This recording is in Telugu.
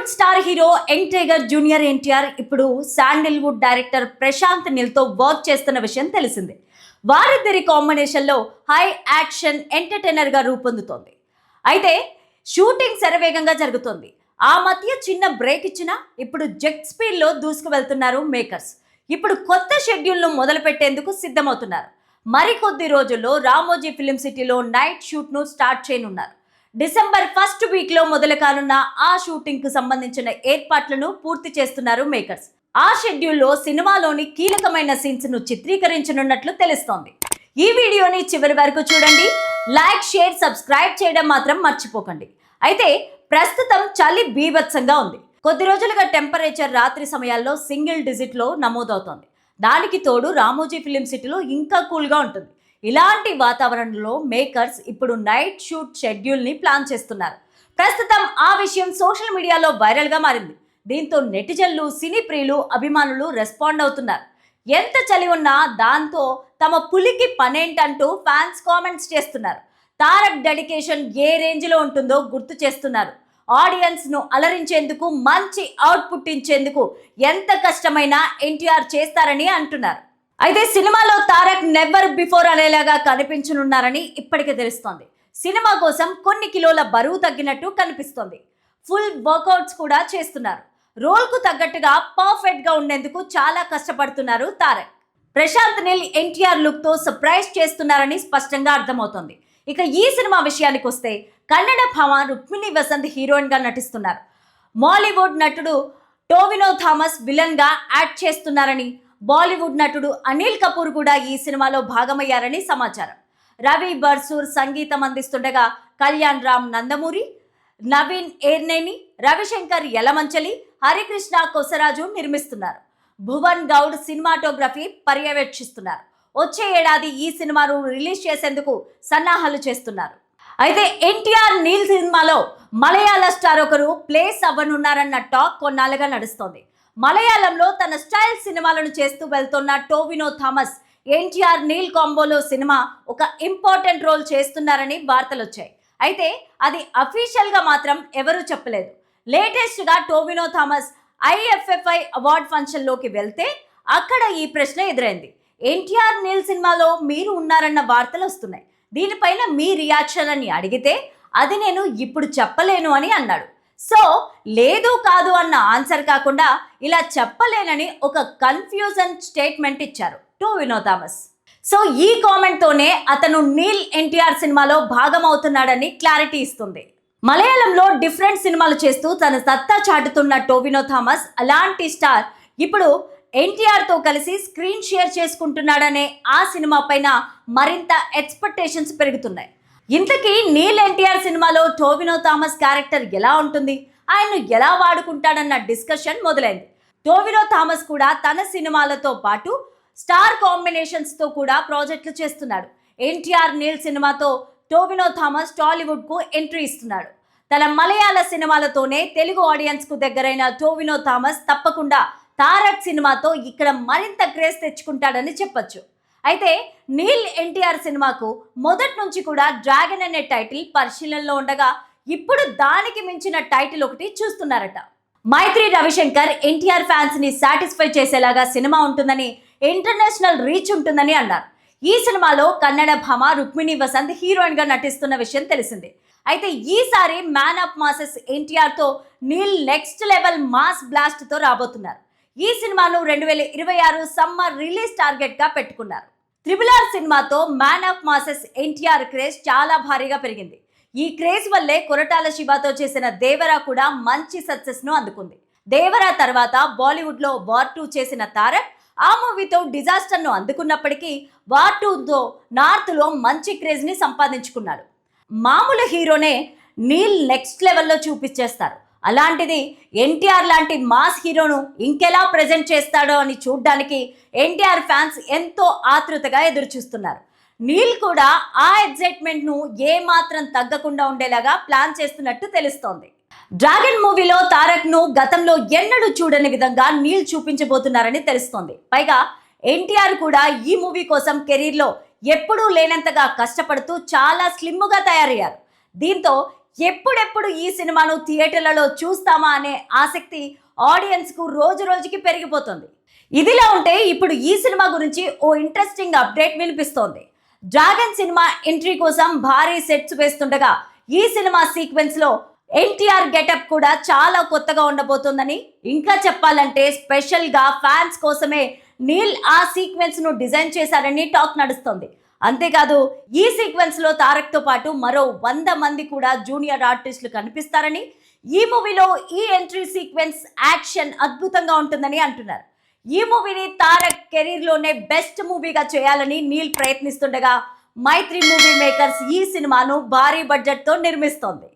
Bollywood star hero young tiger junior NTR ఇప్పుడు శాండిల్వుడ్ డైరెక్టర్ ప్రశాంత్ నిల్తో వర్క్ చేస్తున్న విషయం తెలిసిందే. వారిద్దరి కాంబినేషన్లో హై యాక్షన్ ఎంటర్టైనర్గా రూపొందుతోంది. అయితే షూటింగ్ శరవేగంగా జరుగుతోంది. ఆ మధ్య చిన్న బ్రేక్ ఇచ్చినా ఇప్పుడు జెట్ స్పీడ్లో దూసుకు వెళ్తున్నారు మేకర్స్. ఇప్పుడు కొత్త షెడ్యూల్ను మొదలు పెట్టేందుకు సిద్ధమవుతున్నారు. మరికొద్ది రోజుల్లో రామోజీ ఫిలిం సిటీలో నైట్ షూట్ను స్టార్ట్ చేయనున్నారు. డిసెంబర్ ఫస్ట్ వీక్లో మొదలు కానున్న ఆ షూటింగ్కు సంబంధించిన ఏర్పాట్లను పూర్తి చేస్తున్నారు మేకర్స్ ఆ షెడ్యూల్లో సినిమాలోని కీలకమైన సీన్స్ను చిత్రీకరించనున్నట్లు తెలుస్తోంది. ఈ వీడియోని చివరి వరకు చూడండి. లైక్ షేర్ సబ్స్క్రైబ్ చేయడం మాత్రం మర్చిపోకండి. అయితే ప్రస్తుతం చలి బీభత్సంగా ఉంది. కొద్ది రోజులుగా టెంపరేచర్ రాత్రి సమయాల్లో సింగిల్ డిజిట్లో నమోదవుతోంది. దానికి తోడు రామోజీ ఫిలిం సిటీలో ఇంకా కూల్గా ఉంటుంది. ఇలాంటి వాతావరణంలో మేకర్స్ ఇప్పుడు నైట్ షూట్ షెడ్యూల్ని ప్లాన్ చేస్తున్నారు. ప్రస్తుతం ఆ విషయం సోషల్ మీడియాలో వైరల్గా మారింది. దీంతో నెటిజన్లు సినీ ప్రియులు అభిమానులు రెస్పాండ్ అవుతున్నారు. ఎంత చలి ఉన్నా దాంతో తమ పులికి పనేంటంటూ ఫ్యాన్స్ కామెంట్స్ చేస్తున్నారు. తారక్ డెడికేషన్ ఏ రేంజ్లో ఉంటుందో గుర్తు చేస్తున్నారు. ఆడియన్స్ను అలరించేందుకు మంచి అవుట్పుట్ ఇచ్చేందుకు ఎంత కష్టమైనా ఎన్టీఆర్ చేస్తారని అంటున్నారు. అయితే సినిమాలో తారక్ నెవర్ బిఫోర్ అనేలాగా కనిపించనున్నారని ఇప్పటికే తెలుస్తోంది. సినిమా కోసం కొన్ని కిలోల బరువు తగ్గినట్టు కనిపిస్తోంది. ఫుల్ వర్కౌట్స్ కూడా చేస్తున్నారు. రోల్కు తగ్గట్టుగా పర్ఫెక్ట్గా ఉండేందుకు చాలా కష్టపడుతున్నారు తారక్. ప్రశాంత్ నీల్ ఎన్టీఆర్ లుక్తో సర్ప్రైజ్ చేస్తున్నారని స్పష్టంగా అర్థమవుతోంది. ఇక ఈ సినిమా విషయానికి వస్తే కన్నడ భామ రుక్మిణి వసంత్ హీరోయిన్గా నటిస్తున్నారు. మాలీవుడ్ నటుడు టోవినో థామస్ విలన్గా యాడ్ చేస్తున్నారని బాలీవుడ్ నటుడు అనిల్ కపూర్ కూడా ఈ సినిమాలో భాగమయ్యారని సమాచారం. రవి బర్సూర్ సంగీతం అందిస్తుండగా కళ్యాణ్ రామ్ నందమూరి నవీన్ ఏర్నేని రవిశంకర్ యలమంచలి హరికృష్ణ కొసరాజు నిర్మిస్తున్నారు. భువన్ గౌడ్ సినిమాటోగ్రఫీ పర్యవేక్షిస్తున్నారు. వచ్చే ఏడాది ఈ సినిమాను రిలీజ్ చేసేందుకు సన్నాహాలు చేస్తున్నారు. అయితే ఎన్టీఆర్ నీల్ సినిమాలో మలయాళ స్టార్ ఒకరు ప్లేస్ అవ్వనున్నారన్న టాక్ కొన్నాళ్ళుగా నడుస్తోంది. మలయాళంలో తన స్టైల్ సినిమాలను చేస్తూ వెళ్తున్న టోవినో థామస్. ఎన్టీఆర్ నీల్ కాంబోలో సినిమా ఒక ఇంపార్టెంట్ రోల్ చేస్తున్నారని వార్తలు వచ్చాయి. అయితే అది అఫీషియల్గా మాత్రం ఎవరూ చెప్పలేదు. లేటెస్ట్గా టోవినో థామస్ ఐఎఫ్ఎఫ్ఐ అవార్డ్ ఫంక్షన్లోకి వెళ్తే అక్కడ ఈ ప్రశ్న ఎదురైంది. ఎన్టీఆర్ నీల్ సినిమాలో మీరు ఉన్నారన్న వార్తలు వస్తున్నాయి. దీనిపైన మీ రియాక్షన్ అని అడిగితే అది నేను ఇప్పుడు చెప్పలేను అని అన్నాడు. సో లేదు కాదు అన్న ఆన్సర్ కాకుండా ఇలా చెప్పలేనని ఒక కన్ఫ్యూజన్ స్టేట్మెంట్ ఇచ్చారు. Tovino Thomas. సో ఈ కామెంట్తోనే అతను నీల్ ఎన్టీఆర్ సినిమాలో భాగమవుతున్నాడని క్లారిటీ ఇస్తుంది. మలయాళంలో డిఫరెంట్ సినిమాలు చేస్తూ తన సత్తా చాటుతున్న టోవినో థామస్ అలాంటి స్టార్ ఇప్పుడు ఎన్టీఆర్తో కలిసి స్క్రీన్ షేర్ చేసుకుంటున్నాడనే ఆ సినిమా పైన మరింత ఎక్స్పెక్టేషన్స్ పెరుగుతున్నాయి. ఇంతకీ నీల్ ఎన్టీఆర్ సినిమాలో టోవినో థామస్ క్యారెక్టర్ ఎలా ఉంటుంది? ఆయన్ను ఎలా వాడుకుంటాడన్న డిస్కషన్ మొదలైంది. టోవినో థామస్ కూడా తన సినిమాలతో పాటు స్టార్ కాంబినేషన్స్తో కూడా ప్రాజెక్టులు చేస్తున్నాడు. ఎన్టీఆర్ నీల్ సినిమాతో టోవినో థామస్ టాలీవుడ్కు ఎంట్రీ ఇస్తున్నాడు. తన మలయాళ సినిమాలతోనే తెలుగు ఆడియన్స్కు దగ్గరైన టోవినో థామస్ తప్పకుండా తారక్ సినిమాతో ఇక్కడ మరింత క్రేజ్ తెచ్చుకుంటాడని చెప్పొచ్చు. అయితే నీల్ ఎన్టీఆర్ సినిమాకు మొదటి నుంచి కూడా డ్రాగన్ అనే టైటిల్ పరిశీలనలో ఉండగా ఇప్పుడు దానికి మించిన టైటిల్ ఒకటి చూస్తున్నారట. మైత్రి రవిశంకర్ ఎన్టీఆర్ ఫ్యాన్స్ని సాటిస్ఫై చేసేలాగా సినిమా ఉంటుందని ఇంటర్నేషనల్ రీచ్ ఉంటుందని అన్నారు. ఈ సినిమాలో కన్నడ భామ రుక్మిణి వసంత్ హీరోయిన్గా నటిస్తున్న విషయం తెలిసిందే. అయితే ఈసారి మ్యాన్ ఆఫ్ మాసెస్ ఎన్టీఆర్తో నీల్ నెక్స్ట్ లెవెల్ మాస్ బ్లాస్ట్తో రాబోతున్నారు. ఈ సినిమాను రెండు వేల ఇరవై ఆరు సమ్మర్ రిలీజ్ టార్గెట్గా పెట్టుకున్నారు. త్రిబుల్ ఆర్ సినిమాతో man of masses NTR craze చాలా భారీగా పెరిగింది. ఈ క్రేజ్ వల్లే కొరటాల శివాతో చేసిన దేవరా కూడా మంచి సక్సెస్ను అందుకుంది. దేవరా తర్వాత బాలీవుడ్లో వార్ టూ చేసిన తారక్ ఆ మూవీతో డిజాస్టర్ను అందుకున్నప్పటికీ వార్ టూతో నార్త్లో మంచి క్రేజ్ని సంపాదించుకున్నాడు. మామూలు హీరోనే నీల్ నెక్స్ట్ లెవెల్లో చూపించేస్తారు. అలాంటిది ఎన్టీఆర్ లాంటి మాస్ హీరోను ఇంకెలా ప్రజెంట్ చేస్తాడో అని చూడ్డానికి ఎన్టీఆర్ ఫ్యాన్స్ ఎంతో ఆతృతగా ఎదురు చూస్తున్నారు నీల్ కూడా ఆ ఎగ్జైట్మెంట్ను ఏ మాత్రం తగ్గకుండా ఉండేలాగా ప్లాన్ చేస్తున్నట్టు తెలుస్తోంది. డ్రాగన్ మూవీలో తారక్ను గతంలో ఎన్నడూ చూడని విధంగా నీల్ చూపించబోతున్నారని తెలుస్తోంది. పైగా ఎన్టీఆర్ కూడా ఈ మూవీ కోసం కెరీర్లో ఎప్పుడూ లేనంతగా కష్టపడుతూ చాలా స్లిమ్గా తయారయ్యారు. దీంతో ఎప్పుడెప్పుడు ఈ సినిమాను థియేటర్లలో చూస్తామా అనే ఆసక్తి ఆడియన్స్కు రోజు రోజుకి పెరిగిపోతుంది. ఇదిలా ఉంటే ఇప్పుడు ఈ సినిమా గురించి ఓ ఇంట్రెస్టింగ్ అప్డేట్ వినిపిస్తోంది. డ్రాగన్ సినిమా ఎంట్రీ కోసం భారీ సెట్స్ వేస్తుండగా ఈ సినిమా సీక్వెన్స్లో ఎన్టీఆర్ గెటప్ కూడా చాలా కొత్తగా ఉండబోతోందని ఇంకా చెప్పాలంటే స్పెషల్గా ఫ్యాన్స్ కోసమే నీల్ ఆ సీక్వెన్స్ను డిజైన్ చేశారని టాక్ నడుస్తుంది. అంతేకాదు ఈ సీక్వెన్స్లో తారక్తో పాటు మరో వంద మంది కూడా జూనియర్ ఆర్టిస్టులు కనిపిస్తారని ఈ మూవీలో ఈ ఎంట్రీ సీక్వెన్స్ యాక్షన్ అద్భుతంగా ఉంటుందని అంటున్నారు. ఈ మూవీని తారక్ కెరీర్లోనే బెస్ట్ మూవీగా చేయాలని నీల్ ప్రయత్నిస్తుండగా మైత్రి మూవీ మేకర్స్ ఈ సినిమాను భారీ బడ్జెట్తో నిర్మిస్తోంది.